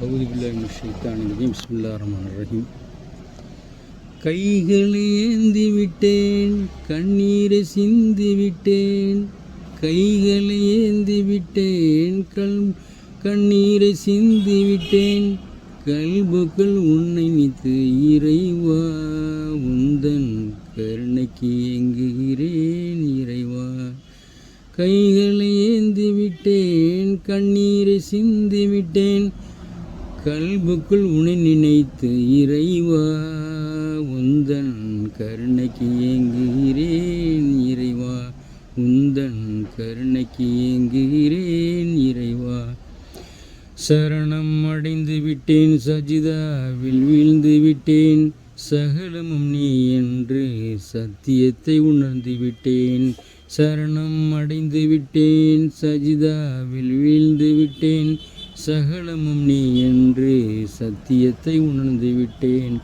பகுதிபில்லாஹின் ஷைத்தான் ரஹீம் பிஸ்மில்லா ரஹ்மான் ஏந்தி விட்டேன் கண்ணீரை சிந்தி விட்டேன் கைகளை ஏந்தி விட்டேன் கல் கண்ணீரை சிந்தி விட்டேன் கல்புக்கள் உன்னை நித்து இறைவா உந்தன் கருணைக்கு எங்குகிறேன் இறைவா. கைகளை ஏந்தி விட்டேன் கண்ணீரை சிந்தி விட்டேன் கல்புக்குள் உனை நினைத்து இறைவா உந்தன் கருணைக்கு ஏங்குகிறேன் இறைவா உந்தன் கருணைக்கு ஏங்குகிறேன் இறைவா. சரணம் அடைந்து விட்டேன் சஜிதாவில் வீழ்ந்து விட்டேன். சகலமும் நீ என்று சத்தியத்தை உணர்ந்து விட்டேன். சரணம் அடைந்து விட்டேன் சஜிதாவில் வீழ்ந்து விட்டேன். சகலமும் நீ என்று சத்தியத்தை உணர்ந்து விட்டேன்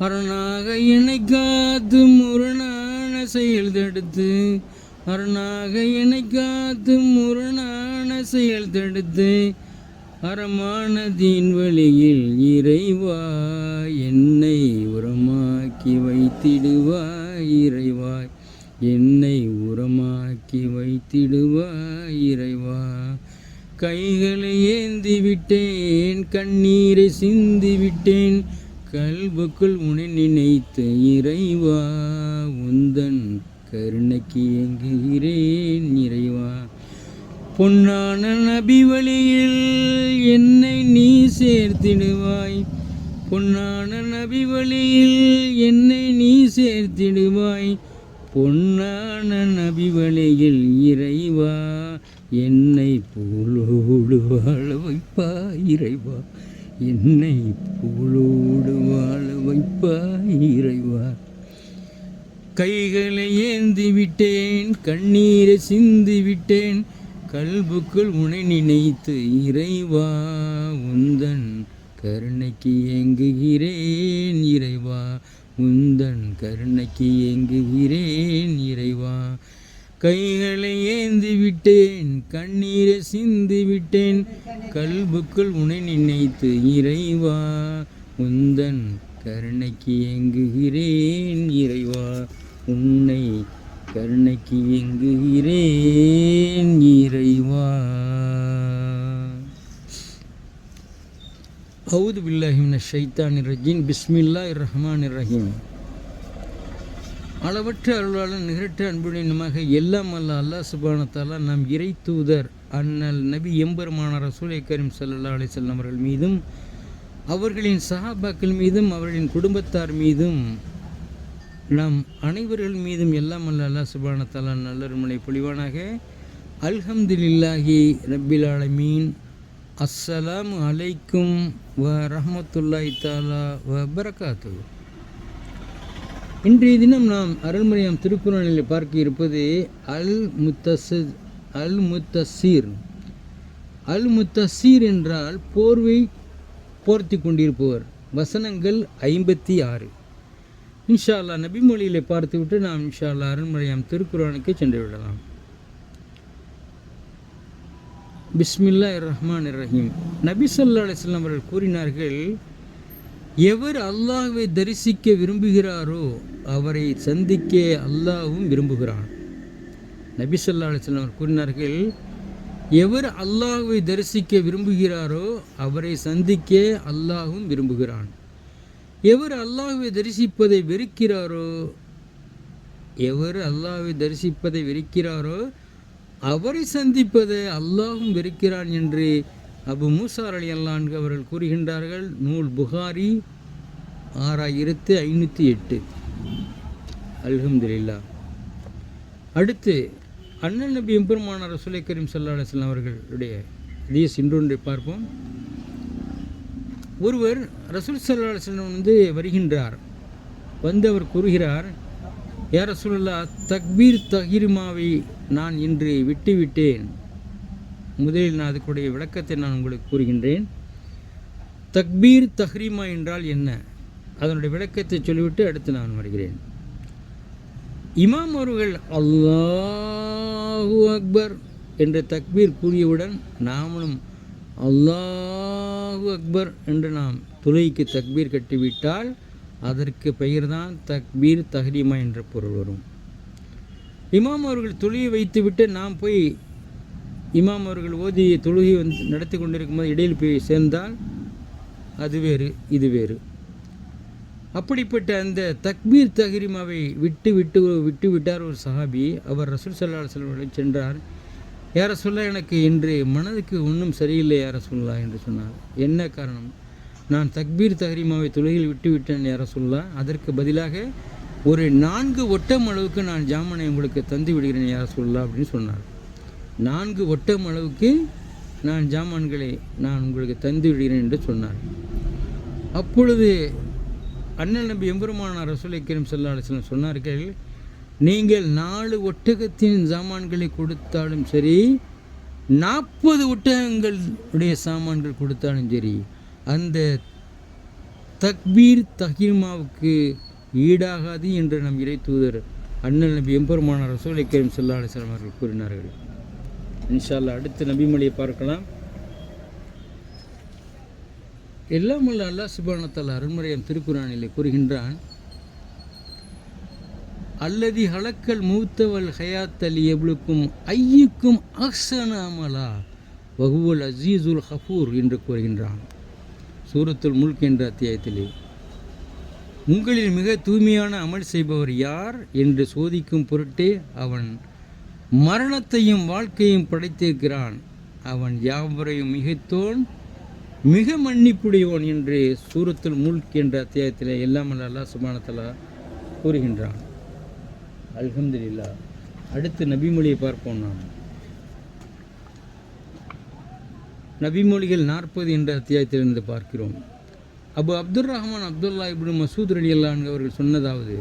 அரணாக என்னை காத்து முரணான செயல் தடுத்து அரணாக என்னை காத்து முரணான செயல் தடுத்து அறமானதின் வழியில் இறைவா என்னை உரமாக்கி வைத்திடுவாய் இறைவாய் என்னை உரமாக்கி வைத்திடுவாய் இறைவா. கைகளை ஏந்தி விட்டேன் கண்ணீரை சிந்தி விட்டேன் கல்புக்குள் உனை நினைத்து இறைவா உந்தன் கருணைக்கு எங்குகிறேன் இறைவா. பொன்னான நபி வழியில் என்னை நீ சேர்த்திடுவாய். பொன்னான நபி வழியில் என்னை நீ சேர்த்திடுவாய். பொன்னான நபி வழியில் இறைவா என்னை போலோடு வாழ வைப்பா இறைவா. என்னை போலோடு வாழ வைப்பா இறைவா. கைகளை ஏந்தி விட்டேன் கண்ணீரை சிந்தி விட்டேன் கல்புக்குள் உனை நினைத்து இறைவா உந்தன் கருணைக்கு ஏங்குகிறேன் இறைவா. உந்தன் கருணைக்கு ஏங்குகிறேன் இறைவா. கைகளை ஏந்தி விட்டேன் கண்ணீரை சிந்து விட்டேன் கல்புக்குள் உனை நினைத்து இறைவா உந்தன் கருணைக்கு ஏங்குகிறேன் இறைவா உன்னை கருணைக்கு இயங்குகிறேன் இறைவா. அவுது பில்லாஹிமின ஷைத்தான் ரஜீன் பிஸ்மில்லா ரஹ்மான் ரஹீம். அளவற்ற அருளாளன் நிகரற்ற அன்புடனுமாக எல்லாம் அல்ல அல்லாஹ் சுபானத்தாலா நம் இறை தூதர் அண்ணல் நபி எம்பெருமான ரசூலை கரீம் சல்லா அலிசல்லாம் அவர்கள் மீதும் அவர்களின் சஹாபாக்கள் மீதும் அவர்களின் குடும்பத்தார் மீதும் நம் அனைவர்கள் மீதும் எல்லாம் அல்ல அல்லா சுபானத்தாலா நல்லருமலை பொழிவானாக அல்ஹம்துலில்லாஹி ரப்பில் ஆலமீன். அஸ்ஸலாம் அலைக்கும் வ ரஹமத்துல்லாஹி தாலா வ பரகாத்து இன்றைய தினம் நாம் அருள்மொழியம் திருக்குறளில் பார்க்க இருப்பது அல் முத்தசு அல் முத்தசீர். அல் முத்தசீர் என்றால் போர்வை போர்த்தி கொண்டிருப்பவர். வசனங்கள் ஐம்பத்தி ஆறு. இன்ஷா அல்லா நபிமொழியிலே பார்த்துவிட்டு நாம் இன்ஷால்லா அல்லா திருக்குறானுக்கு சென்று விடலாம். பிஸ்மில்லா ரஹ்மான் ரஹீம். நபி சொல்லா அலிஸ்லாம் அவர்கள் கூறினார்கள் எவர் அல்லாஹ்வை தரிசிக்க விரும்புகிறாரோ அவரை சந்திக்க அல்லாவும் விரும்புகிறான். நபி சொல்லா அலிஸ்லாம் கூறினார்கள் எவர் அல்லாஹுவை தரிசிக்க விரும்புகிறாரோ அவரை சந்திக்க அல்லாஹும் விரும்புகிறான். எவர் அல்லாஹுவை தரிசிப்பதை வெறுக்கிறாரோ எவர் அல்லாஹுவை தரிசிப்பதை வெறுக்கிறாரோ அவரை சந்திப்பதை அல்லாஹும் வெறுக்கிறான் என்று அபு மூசார் அலி அல்லான்கு அவர்கள் கூறுகின்றார்கள். நூல் புகாரி ஆறாயிரத்து ஐநூற்றி எட்டு. அல்ஹம்துல்லா அடுத்து அண்ணன் நபி எம்பெருமானார் ரசூலை கரீம் சல்லா அலுவலாம் அவர்களுடைய ஹதீஸ் இன்றொன்றை பார்ப்போம். ஒருவர் ரசூல் சல்லா அலுவலம் வந்து வருகின்றார். வந்து அவர் கூறுகிறார் யார் ரசூல்லா தக்பீர் தஹிர்மாவை நான் இன்று விட்டுவிட்டேன். முதலில் நான் அதுக்குடைய விளக்கத்தை நான் உங்களுக்கு கூறுகின்றேன். தக்பீர் தஹ்ரீமா என்றால் என்ன? அதனுடைய விளக்கத்தை சொல்லிவிட்டு அடுத்து நான் வருகிறேன். இமாம் அவர்கள் அல்லாஹு அக்பர் என்று தக்பீர் கூறியவுடன் நாமளும் அல்லாஹு அக்பர் என்று நாம் துளைக்கு தக்பீர் கட்டிவிட்டால் அதற்கு பெயர்தான் தக்பீர் தஹ்ரீமா என்ற பொருள் வரும். இமாம் அவர்கள் துளியை வைத்துவிட்டு நாம் போய் இமாம் அவர்கள் ஓதி தொழுகை வந்து நடத்தி கொண்டிருக்கும்போது இடையில் போய் சேர்ந்தால் அது வேறு இது வேறு. அப்படிப்பட்ட அந்த தக்பீர் தஹ்ரீமாவை விட்டு விட்டு விட்டு விட்டார் ஒரு சஹாபி. அவர் ரசூல் சல்லா செல்வர்களை சென்றார். யார சொல்ல எனக்கு இன்று மனதுக்கு ஒன்றும் சரியில்லை யார சொல்லா என்று சொன்னார். என்ன காரணம்? நான் தக்பீர் தஹ்ரீமாவை தொழுகையில் விட்டுவிட்டேன் யார சொல்லா அதற்கு பதிலாக ஒரு நான்கு ஒட்டம் அளவுக்கு நான் ஜாமனை உங்களுக்கு தந்து விடுகிறேன் யார சொல்லா அப்படின்னு சொன்னார். நான்கு ஒட்டம் அளவுக்கு நான் ஜாமான்களை நான் உங்களுக்கு தந்து விடுகிறேன் என்று சொன்னார். அப்பொழுது அண்ணல் நம்பி எம்பெருமானார் ரசூலை கரீம் சல்லா சொன்னார்கள் நீங்கள் நாலு ஒட்டகத்தின் சாமான்களை கொடுத்தாலும் சரி நாற்பது ஒட்டகங்களுடைய சாமான்கள் கொடுத்தாலும் சரி அந்த தக்பீர் தஹீமாவுக்கு ஈடாகாது என்று நம் இறை தூதர் அண்ணல் நபி எம்பெருமானார் ரசூலை கரீம் சல்லா அலிஸ்லாம் அவர்கள் கூறினார்கள். இன்ஷால்லா அடுத்த நபிமொழியை பார்க்கலாம். எல்லாம் உள்ள அல்லாஹ் சுபானத்தால் அருண்மறையம் திருக்குறானிலே கூறுகின்றான் அல்லதி ஹலக்கல் மூத்தவல் ஹயாத்தல் எவ்வளுக்கும் ஐயுக்கும் அஹ்சன அமலா வகுவல் அசீசுல் ஹஃபூர் என்று கூறுகின்றான். சூரத்துல் முல்க் என்ற அத்தியாயத்திலே உங்களில் மிக தூய்மையான அமல் செய்பவர் யார்? என்று சோதிக்கும் பொருட்டே அவன் மரணத்தையும் வாழ்க்கையும் படைத்திருக்கிறான். அவன் யாவரையும் மிகைத்தோன் மிக மன்னிப்புடையவன் என்று சூரத்தில் முல்க் என்ற அத்தியாயத்தில் எல்லாம் அல்லா சுபானத்தலா கூறுகின்றான். அல்ஹம்துலில்லா அடுத்து நபிமொழியை பார்ப்போம் நாம். நபிமொழிகள் நாற்பது என்ற அத்தியாயத்திலிருந்து பார்க்கிறோம். அபு அப்துல் ரஹ்மான் அப்துல்லா இப்னு மசூத் அலி அல்லான் அவர்கள் சொன்னதாவது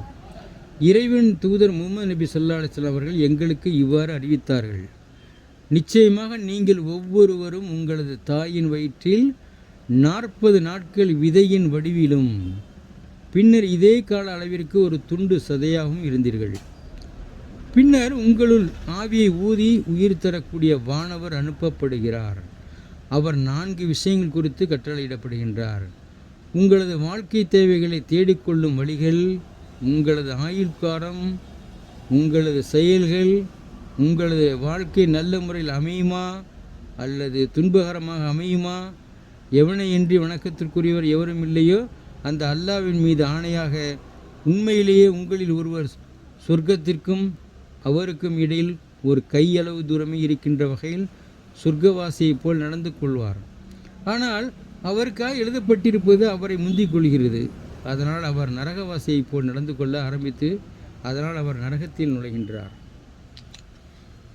இறைவன் தூதர் முகமது நபி சொல்லா அலிஸ்லாம் அவர்கள் எங்களுக்கு இவ்வாறு அறிவித்தார்கள். நிச்சயமாக நீங்கள் ஒவ்வொருவரும் உங்களது தாயின் வயிற்றில் நாற்பது நாட்கள் விதையின் வடிவிலும் பின்னர் இதே கால அளவிற்கு ஒரு துண்டு சதையாகவும் இருந்தீர்கள். பின்னர் உங்களுள் ஆவியை ஊதி உயிர் தரக்கூடிய வானவர் அனுப்பப்படுகிறார். அவர் நான்கு விஷயங்கள் குறித்து கட்டளையிடப்படுகின்றார். உங்களது வாழ்க்கை தேவைகளை தேடிக்கொள்ளும் வழிகள் உங்களது ஆயுள்காரம் உங்களது செயல்கள் உங்களது வாழ்க்கை நல்ல முறையில் அமையுமா அல்லது துன்பகரமாக அமையுமா? எவனையின்றி வணக்கத்திற்குரியவர் எவரும் இல்லையோ அந்த அல்லாவின் மீது ஆணையாக உண்மையிலேயே உங்களில் ஒருவர் சொர்க்கத்திற்கும் அவருக்கும் இடையில் ஒரு கையளவு தூரமே இருக்கின்ற வகையில் சொர்க்கவாசியைப் போல் நடந்து கொள்வார். ஆனால் அவருக்காக எழுதப்பட்டிருப்பது அவரை முந்திக் கொள்கிறது. அதனால் அவர் நரகவாசியைப் போல் நடந்து கொள்ள ஆரம்பித்து அதனால் அவர் நரகத்தில் நுழைகின்றார்.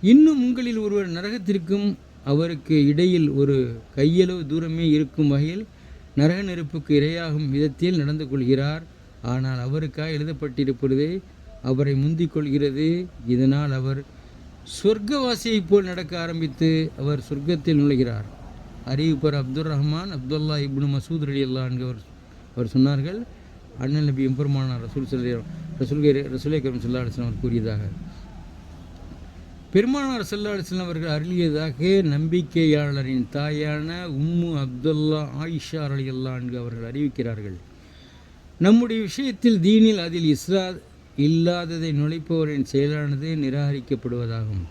இன்னும் உங்களில் ஒருவர் நரகத்திற்கும் அவருக்கு இடையில் ஒரு கையளவு தூரமே இருக்கும் வகையில் நரக நெருப்புக்கு இரையாகும் விதத்தில் நடந்து கொள்கிறார். ஆனால் அவருக்காக எழுதப்பட்டிருப்பது அவரை முந்திக் கொள்கிறது. இதனால் அவர் சொர்க்கவாசியைப் போல் நடக்க ஆரம்பித்து அவர் சொர்க்கத்தில் நுழைகிறார். அறிவிப்பர் அப்துல் ரஹ்மான் அப்துல்லா இப்னு மசூத் அலி அல்லா அவர் அவர் சொன்னார்கள். அண்ணன் நபி எம்பெருமானார் ரசூல் சொல்லி ரசூல் ரசூலை கரம் சொல்லா அலிஸ்லாம் அவர் கூறியதாக. பெருமானார் செல்லாடு அலிஸ்லாம் அவர்கள் அருளியதாக நம்பிக்கையாளரின் தாயான உம்மு அப்துல்லா ஆயிஷா அலி அல்லான்கு அவர்கள் அறிவிக்கிறார்கள். நம்முடைய விஷயத்தில் தீனில் அதில் இஸ்ரா இல்லாததை நுழைப்பவரின் செயலானது நிராகரிக்கப்படுவதாகும்.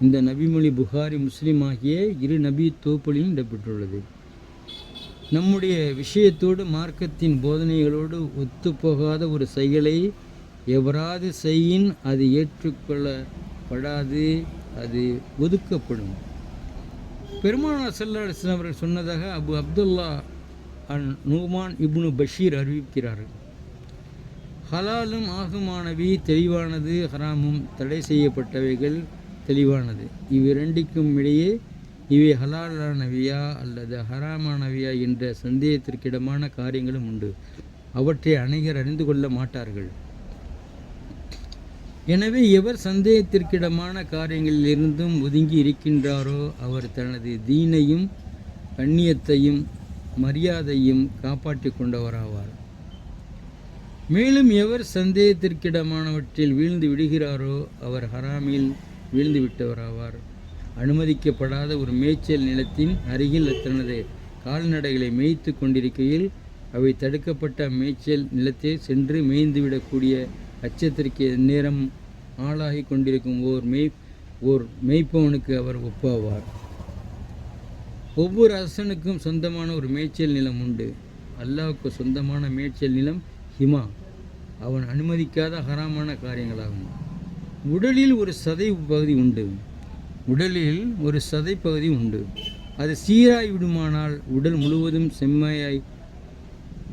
இந்த நபிமொழி புகாரி முஸ்லீம் ஆகிய இரு நபி தோப்புலையும் இடம்பெற்றுள்ளது. நம்முடைய விஷயத்தோடு மார்க்கத்தின் போதனைகளோடு ஒத்துப்போகாத ஒரு செயலை எவராது செய்யின் அது ஏற்றுக்கொள்ள படாது அது ஒதுக்கப்படும். பெருமானார் சல்லா அவர்கள் சொன்னதாக Abu Abdullah an Numan ibn Bashir அறிவிக்கிறார்கள். ஹலாலும் ஆகுமானவி தெளிவானது ஹராமும் தடை செய்யப்பட்டவைகள் தெளிவானது. இவ்விரண்டிக்கும் இடையே இவை ஹலாலானவையா அல்லது ஹராமானவையா என்ற சந்தேகத்திற்கிடமான காரியங்களும் உண்டு. அவற்றை அனைகர் அறிந்து கொள்ள மாட்டார்கள். எனவே எவர் சந்தேகத்திற்கிடமான காரியங்களிலிருந்தும் ஒதுங்கி இருக்கின்றாரோ அவர் தனது தீனையும் கண்ணியத்தையும் மரியாதையும் காப்பாற்றிக் கொண்டவராவார். மேலும் எவர் சந்தேகத்திற்கிடமானவற்றில் வீழ்ந்து விடுகிறாரோ அவர் ஹராமில் வீழ்ந்து விட்டவராவார். அனுமதிக்கப்படாத ஒரு மேய்ச்சல் நிலத்தின் அருகில் தனது கால்நடைகளை மேய்த்து கொண்டிருக்கையில் அவை தடுக்கப்பட்ட மேய்ச்சல் நிலத்தை சென்று மேய்ந்துவிடக்கூடிய அச்சத்திற்கு நேரம் ஆளாகி கொண்டிருக்கும் ஓர் மெய் ஓர் மெய்ப்பவனுக்கு அவர் ஒப்பாவார். ஒவ்வொரு அரசனுக்கும் சொந்தமான ஒரு மேய்ச்சல் நிலம் உண்டு. அல்லாவுக்கு சொந்தமான மேய்ச்சல் நிலம் ஹிமா. அவன் அனுமதிக்காத ஹராமான காரியங்களாகும். உடலில் ஒரு சதை பகுதி உண்டு. உடலில் ஒரு சதை பகுதி உண்டு. அது சீராய் விடுமானால் உடல் முழுவதும் செம்மையாய்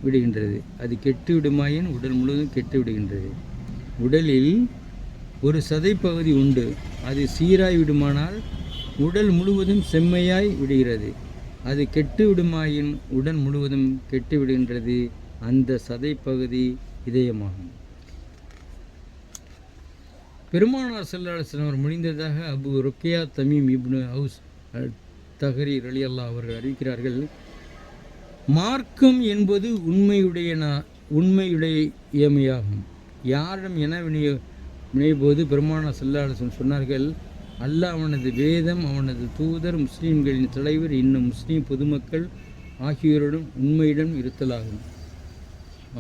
விடுகின்றது. அது கெட்டு விடுமாயின் உடல் முழுவதும் கெட்டு விடுகின்றது. உடலில் ஒரு சதை பகுதி உண்டு. அது சீராய் விடுமானால் உடல் முழுவதும் செம்மையாய் விடுகிறது. அது கெட்டு விடுமாயின் உடல் முழுவதும் கெட்டு விடுகின்றது அந்த சதை பகுதி இதயமாகும். பெருமானார் செல்லாசன் அவர் முடிந்ததாக Abu Ruqayya Tamim ibn Aws Dari ரலியல்லா அவர்கள் அறிவிக்கிறார்கள் மார்க்கம் என்பது உண்மையுடைய இயமையாகும். யாரிடம் என நினைவுபோது பெருமான பெருமானா செல்லாளசன் சொன்னார்கள் அல்லாஹ் அவனது வேதம் அவனது தூதர் முஸ்லீம்களின் தலைவர் இன்னும் முஸ்லீம் பொதுமக்கள் ஆகியோரிடம் உண்மையிடம் இருத்தலாகும்.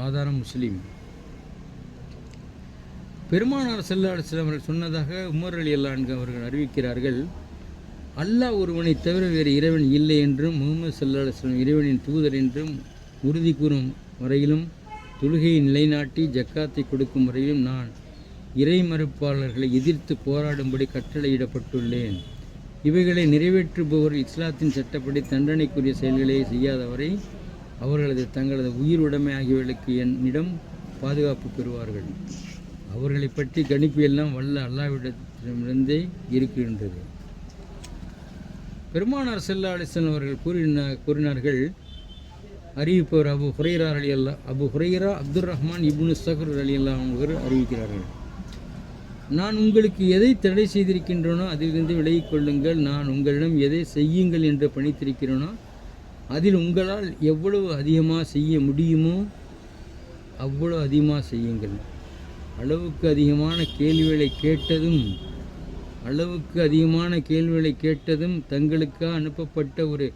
ஆதாரம் முஸ்லீம். பெருமானார் செல்லாளசன் அவர்கள் சொன்னதாக உமர் அலி அல்லான்கு அவர்கள் அறிவிக்கிறார்கள் அல்லாஹ் ஒருவனை தவிர வேறு இறைவன் இல்லை என்றும் முகமது சல்லாஹம் இறைவனின் தூதர் என்றும் உறுதி கூறும் வரையிலும் தொழுகையை நிலைநாட்டி ஜக்காத்தை கொடுக்கும் வரையிலும் நான் இறை மறுப்பாளர்களை எதிர்த்து போராடும்படி கட்டளையிடப்பட்டுள்ளேன். இவைகளை நிறைவேற்றுபவர் இஸ்லாத்தின் சட்டப்படி தண்டனைக்குரிய செயல்களை செய்யாதவரை அவர்களது தங்களது உயிர் உடைமை ஆகியவர்களுக்கு என்னிடம் பாதுகாப்பு பெறுவார்கள். அவர்களை பற்றி கணிப்பு எல்லாம் வல்ல அல்லாவிடத்திடமிருந்தே இருக்கின்றது. பெருமானார் செல்லா அலிசன் அவர்கள் கூறின கூறினார்கள் அறிவிப்பவர் அபு ஹுரைரா அலி அல்லா அபு ஹுரைரா அப்துல் ரஹ்மான் இப்னு சஹர் அலி அல்லா அவர்கள் அறிவிக்கிறார்கள். நான் உங்களுக்கு எதை தடை செய்திருக்கின்றனோ அதிலிருந்து விலகிக் கொள்ளுங்கள் நான் உங்களிடம் எதை செய்யுங்கள் என்று பணித்திருக்கிறேனோ அதில் உங்களால் எவ்வளவு அதிகமாக செய்ய முடியுமோ அவ்வளோ அதிகமாக செய்யுங்கள். அளவுக்கு அதிகமான கேள்விகளை கேட்டதும் அளவுக்கு அதிகமான கேள்விகளை கேட்டதும் தங்களுக்காக அனுப்பப்பட்ட ஒரு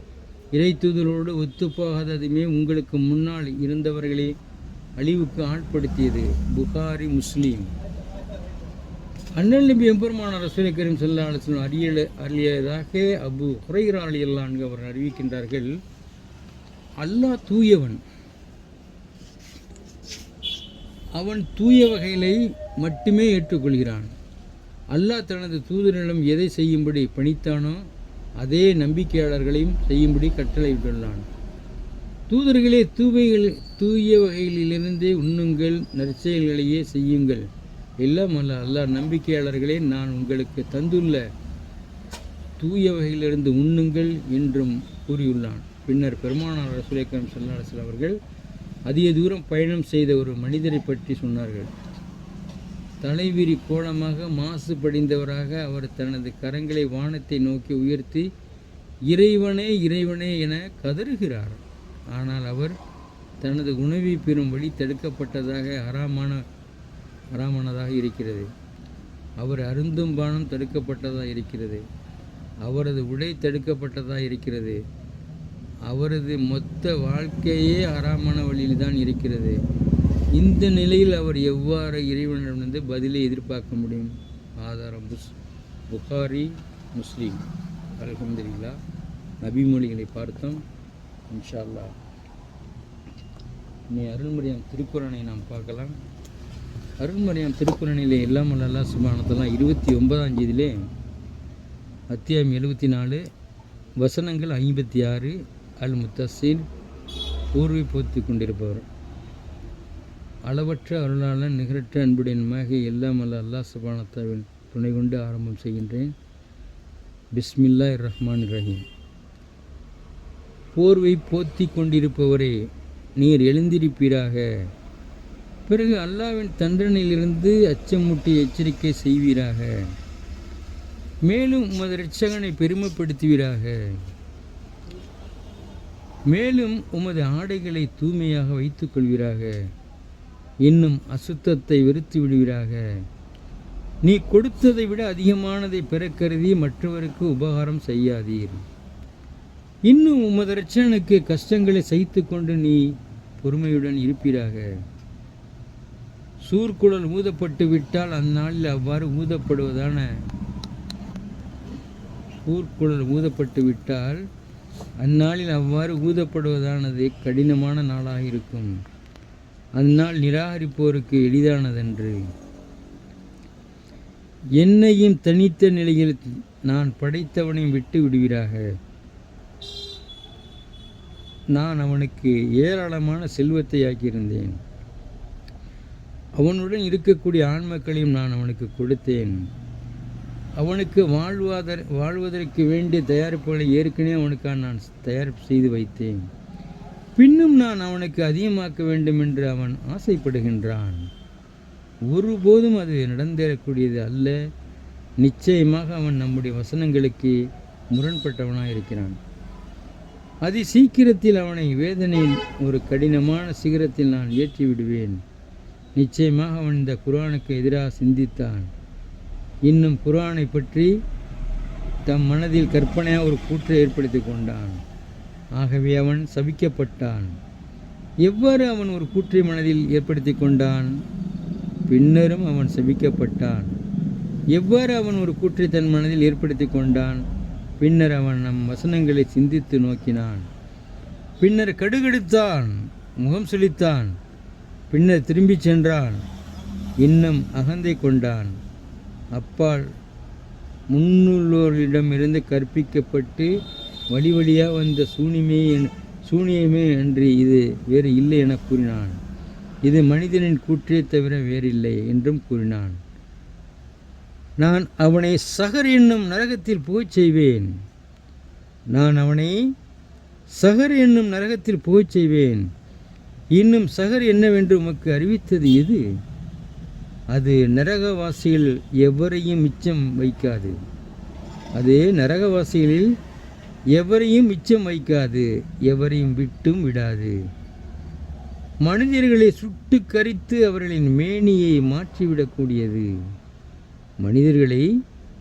இறைத்துதலோடு ஒத்துப்போகாததுமே உங்களுக்கு முன்னால் இருந்தவர்களே அழிவுக்கு ஆட்படுத்தியது. புகாரி முஸ்லீம். அண்ணல் நபி எம்பெருமான ரசூலை கரீம் செல்லா அலுவலம் அறியல அறியதாக அபு ஹுரைரா அலி அல்லான்கு அவர் அறிவிக்கின்றார்கள். அல்லாஹ் தூயவன். அவன் தூய வகைகளை மட்டுமே ஏற்றுக்கொள்கிறான். அல்லாஹ் தனது தூதரிடம் எதை செய்யும்படி பணித்தானோ அதே நம்பிக்கையாளர்களையும் செய்யும்படி கட்டளையிட்டுள்ளான் தூதர்களே தூவைகள் தூய வகைகளிலிருந்தே உண்ணுங்கள் நற்செயல்களையே செய்யுங்கள். எல்லாம் அல்ல அல்லாஹ் நம்பிக்கையாளர்களே நான் உங்களுக்கு தந்துள்ள தூய வகையிலிருந்து உண்ணுங்கள் என்றும் கூறியுள்ளான். பின்னர் பெருமானார் ரசூலேக்கம் சல்லாஹ் அவர்கள் அதிக தூரம் பயணம் செய்த ஒரு மனிதரை பற்றி சொன்னார்கள். தலைவிரி கோலமாக மாசு படிந்தவராக அவர் தனது கரங்களை வானத்தை நோக்கி உயர்த்தி இறைவனே இறைவனே என கதறுகிறார். ஆனால் அவர் தனது உணவை பெறும் வழி தடுக்கப்பட்டதாக அறாமான அறாமானதாக இருக்கிறது. அவர் அருந்தும் பானம் தடுக்கப்பட்டதாக இருக்கிறது. அவரது உடை தடுக்கப்பட்டதாக இருக்கிறது. அவரது மொத்த வாழ்க்கையே அறாமண வழியில் தான் இருக்கிறது. இந்த நிலையில் அவர் எவ்வாறு இறைவனிடமிருந்து பதிலை எதிர்பார்க்க முடியும்? ஆதாரம் புஸ் புகாரி முஸ்லீம். அலமதுல்லா நபிமொழிகளை பார்த்தோம். இன்ஷா அல்லாஹ் இனி அருள்மரியாம் திருக்குறனை நாம் பார்க்கலாம். அருள்மரியாம் திருக்குறளிலே எல்லாம் அல்லா சுபானத்தெல்லாம் இருபத்தி ஒன்பதாம் தேதியிலே அத்தியாயம் எழுபத்தி நாலு வசனங்கள் ஐம்பத்தி ஆறு அல் முத்தசீர் ஊர்வை போத்தி கொண்டிருப்பவர். அளவற்ற அருளாளன் நிகரற்ற அன்புடையனுமாக எல்லாம் அல்ல அல்லாஹ் சுபானத்தாவின் துணை கொண்டு ஆரம்பம் செய்கின்றேன். பிஸ்மில்லா ரஹ்மான் ரஹீம். போர்வை போத்தி கொண்டிருப்பவரே நீர் எழுந்திருப்பீராக. பிறகு அல்லாவின் தந்திரனிலிருந்து அச்சமூட்டி எச்சரிக்கை செய்வீராக. மேலும் உமது இரட்சகனை பெருமைப்படுத்துவீராக. மேலும் உமது ஆடைகளை தூய்மையாக வைத்துக் கொள்வீராக. இன்னும் அசுத்தத்தை வெறுத்து விடுவீராக. நீ கொடுத்ததை விட அதிகமானதை பெற கருதி மற்றவருக்கு உபகாரம் செய்யாதீர். இன்னும் உமது ரட்சணனுக்கு கஷ்டங்களை சகித்து கொண்டு நீ பொறுமையுடன் இருப்பீராக. சூர்குழல் ஊதப்பட்டு விட்டால் அந்நாளில் அவ்வாறு ஊதப்படுவதான? சூர்குழல் ஊதப்பட்டு விட்டால் அந்நாளில் அவ்வாறு ஊதப்படுவதானது கடினமான நாளாக இருக்கும். அந்நாள் நிராகரிப்போருக்கு எளிதானதன்று. என்னையும் தனித்த நிலையில் நான் படைத்தவனையும் விட்டு விடுவீராக? நான் அவனுக்கு ஏராளமான செல்வத்தை ஆக்கியிருந்தேன். அவனுடன் இருக்கக்கூடிய ஆண்மக்களையும் நான் அவனுக்கு கொடுத்தேன். அவனுக்கு வாழ்வாதர வாழ்வதற்கு வேண்டிய தயாரிப்புகளை ஏற்கனவே அவனுக்காக நான் தயார் செய்து வைத்தேன். பின்னும் நான் அவனுக்கு அதிகமாக்க வேண்டும் என்று அவன் ஆசைப்படுகின்றான். ஒருபோதும் அது நடந்தேறக்கூடியது அல்ல. நிச்சயமாக அவன் நம்முடைய வசனங்களுக்கு முரண்பட்டவனாக இருக்கிறான் அதி சீக்கிரத்தில் அவனை வேதனையின் ஒரு கடினமான சிகரத்தில் நான் ஏற்றி விடுவேன் நிச்சயமாக அவன் இந்த குரானுக்கு எதிராக சிந்தித்தான். இன்னும் குரானை பற்றி தம் மனதில் கற்பனையாக ஒரு கூற்றை ஏற்படுத்தி கொண்டான். ஆகவே அவன் சபிக்கப்பட்டான். எவ்வாறு அவன் ஒரு கூற்றை மனதில் ஏற்படுத்தி கொண்டான்? பின்னரும் அவன் சபிக்கப்பட்டான். எவ்வாறு அவன் ஒரு கூற்றை தன் மனதில் ஏற்படுத்தி கொண்டான்? பின்னர் அவன் நம் வசனங்களை சிந்தித்து நோக்கினான். பின்னர் கடுகெடுத்தான் முகம் சுழித்தான் பின்னர் திரும்பிச் சென்றான். இன்னும் அகந்தை கொண்டான். அப்பால் முன்னுள்ளோரிடமிருந்து கற்பிக்கப்பட்டு வழி வழியாக வந்த சூனியமே என்- சூனியமே அன்றி இது வேறு இல்லை என கூறினான். இது மனிதனின் கூற்றே தவிர வேறில்லை என்றும் கூறினான். நான் அவனை சகர் என்னும் நரகத்தில் புகச் செய்வேன். நான் அவனை சகர் என்னும் நரகத்தில் புகச் செய்வேன். இன்னும் சகர் என்னவென்று உமக்கு அறிவித்தது எது? அது நரகவாசியில் எவரையும் மிச்சம் வைக்காது. அது நரகவாசிகளில் எவரையும் மிச்சம் வைக்காது எவரையும் விட்டும் விடாது. மனிதர்களை சுட்டு கரித்து அவர்களின் மேனியை மாற்றிவிடக்கூடியது. மனிதர்களை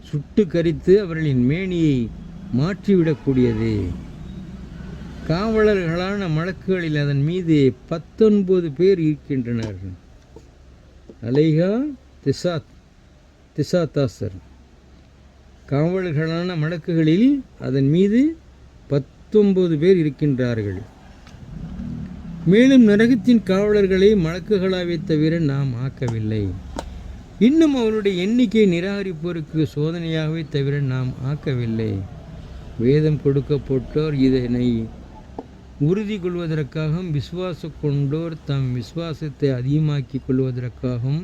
சுட்டு கரித்து அவர்களின் மேனியை மாற்றிவிடக்கூடியது. காவலர்களான மலக்குகளில் அதன் மீது பத்தொன்பது பேர் இருக்கின்றனர் அலைகா திசாத் திசாத்தாசர். காவலர்களான மலக்குகளில் அதன் மீது பத்தொன்பது பேர் இருக்கின்றார்கள். மேலும் நரகத்தின் காவலர்களை மலக்குகளாவே தவிர நாம் ஆக்கவில்லை. இன்னும் அவருடைய எண்ணிக்கை நிராகரிப்போருக்கு சோதனையாகவே தவிர நாம் ஆக்கவில்லை. வேதம் கொடுக்கப்பட்டோர் இதனை உறுதி கொள்வதற்காகவும் விசுவாசம் கொண்டோர் தம் விசுவாசத்தை அதிகமாக்கிக் கொள்வதற்காகவும்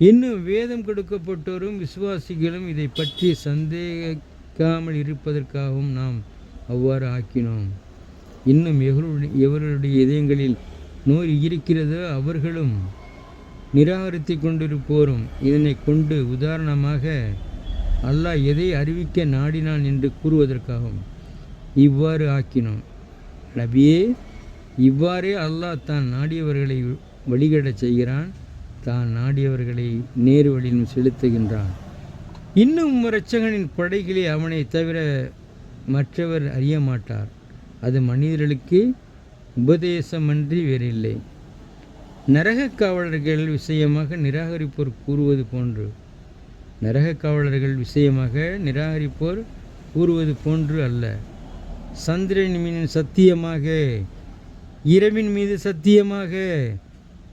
இன்னும் வேதம் கொடுக்கப்பட்டோரும் விசுவாசிகளும் இதை பற்றி சந்தேகிக்காமல் இருப்பதற்காகவும் நாம் அவ்வாறு ஆக்கினோம். இன்னும் எவருடைய எவருடைய இதயங்களில் நோய் இருக்கிறதோ அவர்களும் நிராகரித்து கொண்டிருப்போரும். இதனை கொண்டு உதாரணமாக அல்லாஹ் எதை அறிவிக்க நாடினான் என்று கூறுவதற்காகவும் இவ்வாறு ஆக்கினோம். நபியே இவ்வாறே அல்லாஹ் தான் நாடியவர்களை வழிகடச் செய்கிறான் தான் நாடியவர்களை நேரு வழியிலும் செலுத்துகின்றான். இன்னும் இரட்சகனின் படைகளை அவனை தவிர மற்றவர் அறிய மாட்டார். அது மனிதர்களுக்கு உபதேசமன்றி வேறில்லை. நரகக் காவலர்கள் விஷயமாக நிராகரிப்போர் கூறுவது போன்று நரகக் காவலர்கள் விஷயமாக நிராகரிப்போர் கூறுவது போன்று அல்ல. சந்திரன் மீது சத்தியமாக இரவின் மீது சத்தியமாக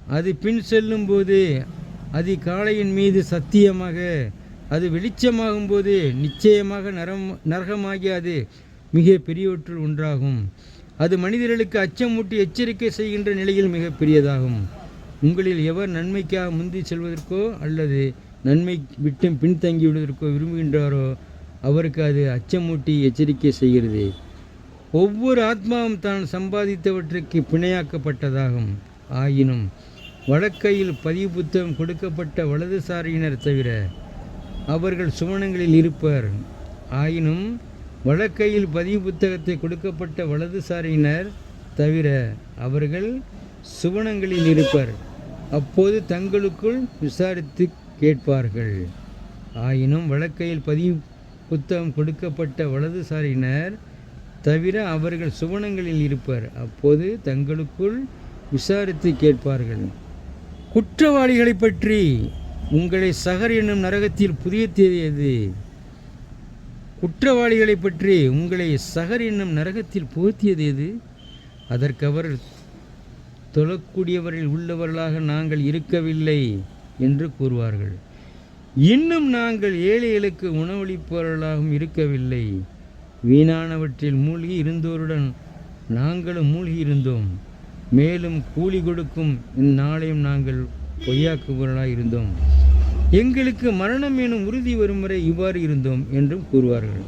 அது பின் செல்லும்போது அது காளையின் மீது சத்தியமாக அது வெளிச்சமாகும் போது நிச்சயமாக நரம் நரகமாகி அது மிக பெரியவற்றுள் ஒன்றாகும். அது மனிதர்களுக்கு அச்சமூட்டி எச்சரிக்கை செய்கின்ற நிலையில் மிக பெரியதாகும். உங்களில் எவர் நன்மைக்காக முந்தி செல்வதற்கோ அல்லது நன்மை விட்டு பின்தங்கிவிடுவதற்கோ விரும்புகின்றாரோ அவருக்கு அது அச்சமூட்டி எச்சரிக்கை செய்கிறது. ஒவ்வொரு ஆத்மாவும் தான் சம்பாதித்தவற்றுக்கு பிணையாக்கப்பட்டதாகும். ஆயினும் வழக்கையில் பதிவு புத்தகம் கொடுக்கப்பட்ட வலதுசாரியினர் தவிர அவர்கள் சுவனங்களில் இருப்பர். ஆயினும் வழக்கையில் பதிவு புத்தகத்தை கொடுக்கப்பட்ட வலதுசாரியினர் தவிர அவர்கள் சுவனங்களில் இருப்பர். அப்போது தங்களுக்குள் விசாரித்து கேட்பார்கள். ஆயினும் வழக்கையில் பதிவு புத்தகம் கொடுக்கப்பட்ட வலதுசாரியினர் தவிர அவர்கள் சுவனங்களில் இருப்பர். அப்போது தங்களுக்குள் விசாரித்து கேட்பார்கள். குற்றவாளிகளை பற்றி உங்களை சகர் என்னும் நரகத்தில் புதியத்தியது எது? குற்றவாளிகளை பற்றி உங்களை சகர் என்னும் நரகத்தில் புகுத்தியது எது? அதற்கு அவர் தொழக்கூடியவரில் உள்ளவர்களாக நாங்கள் இருக்கவில்லை என்று கூறுவார்கள். இன்னும் நாங்கள் ஏழைகளுக்கு உணவளிப்பவர்களாகவும் இருக்கவில்லை. வீணானவற்றில் மூழ்கி இருந்தோருடன் நாங்களும் மூழ்கி இருந்தோம். மேலும் கூலி கொடுக்கும் இந்நாளையும் நாங்கள் பொய்யாக்குபவர்களாக இருந்தோம். எங்களுக்கு மரணம் எனும் உறுதி வரும் வரை இவ்வாறு இருந்தோம் என்றும் கூறுவார்கள்.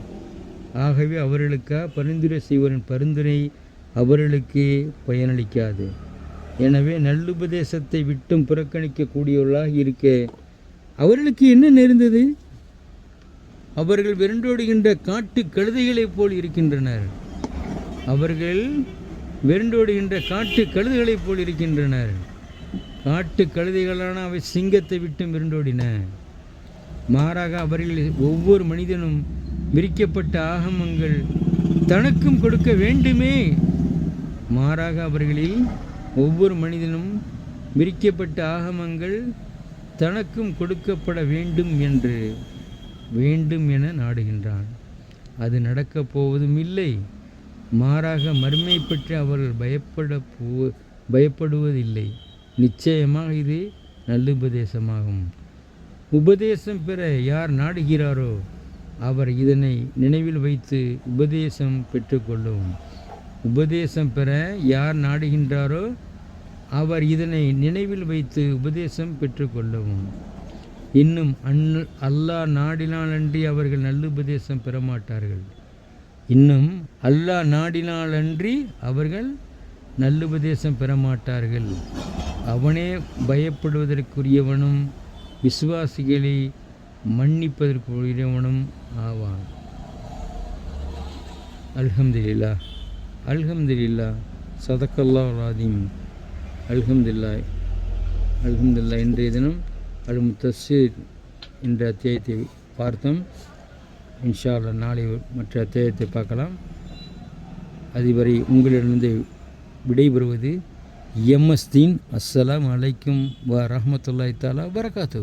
ஆகவே அவர்களுக்காக பரிந்துரை செய்வரின் பரிந்துரை அவர்களுக்கு பயனளிக்காது. எனவே நல்லுபதேசத்தை விட்டும் புறக்கணிக்கக்கூடியவர்களாக இருக்க அவர்களுக்கு என்ன நேர்ந்தது? அவர்கள் விரண்டோடுகின்ற காட்டு கழுதைகளைப் போல் இருக்கின்றனர். அவர்கள் விரண்டோடுகின்ற காட்டு கழுதைகளைப் போல் இருக்கின்றனர். காட்டு கழுதைகளான அவை சிங்கத்தை விட்டு விரண்டோடின. மாறாக அவர்கள் ஒவ்வொரு மனிதனும் விரிக்கப்பட்ட ஆகமங்கள் தனக்கும் கொடுக்க வேண்டுமே. மாறாக அவர்களில் ஒவ்வொரு மனிதனும் விரிக்கப்பட்ட ஆகமங்கள் தனக்கும் கொடுக்கப்பட வேண்டும் என்று வேண்டும் என நாடுகின்றான். அது நடக்கப் போவதும் இல்லை. மாறாக மறுமை பற்றி அவர்கள் பயப்பட போ பயப்படுவதில்லை. நிச்சயமாக இது நல்லுபதேசமாகும் உபதேசம் பெற யார் நாடுகிறாரோ அவர் இதனை நினைவில் வைத்து உபதேசம் பெற்றுக்கொள்ளவும் உபதேசம் பெற யார் நாடுகின்றாரோ அவர் இதனை நினைவில் வைத்து உபதேசம் பெற்றுக்கொள்ளவும் இன்னும் அன்னு அல்லாஹ் நாடினாலன்றி அவர்கள் நல்லுபதேசம் பெறமாட்டார்கள். இன்னும் அல்லாஹ் நாடினாலன்றி அவர்கள் நல்லுபதேசம் பெறமாட்டார்கள். அவனே பயப்படுவதற்குரியவனும் விசுவாசிகளை மன்னிப்பதற்குரியவனும் ஆவான். அல்ஹம்துலில்லா அல்ஹம்துலில்லா சதக்கல்லா ராதீம் அல்ஹம்துல்லா அல்ஹம்துல்லா இன்றைய தினம் அல் முத்தசீர் என்ற அத்தியாயத்தை பார்த்தோம். இன்ஷா அல்லா நாளை மற்ற அத்தியாயத்தை பார்க்கலாம். அதுவரை உங்களிடமிருந்து விடைபெறுவது எம்எஸ்தீன் அஸ்ஸலாம் அலைக்கும் வ ரஹமத்துல்லாய் தாலா வரகாத்து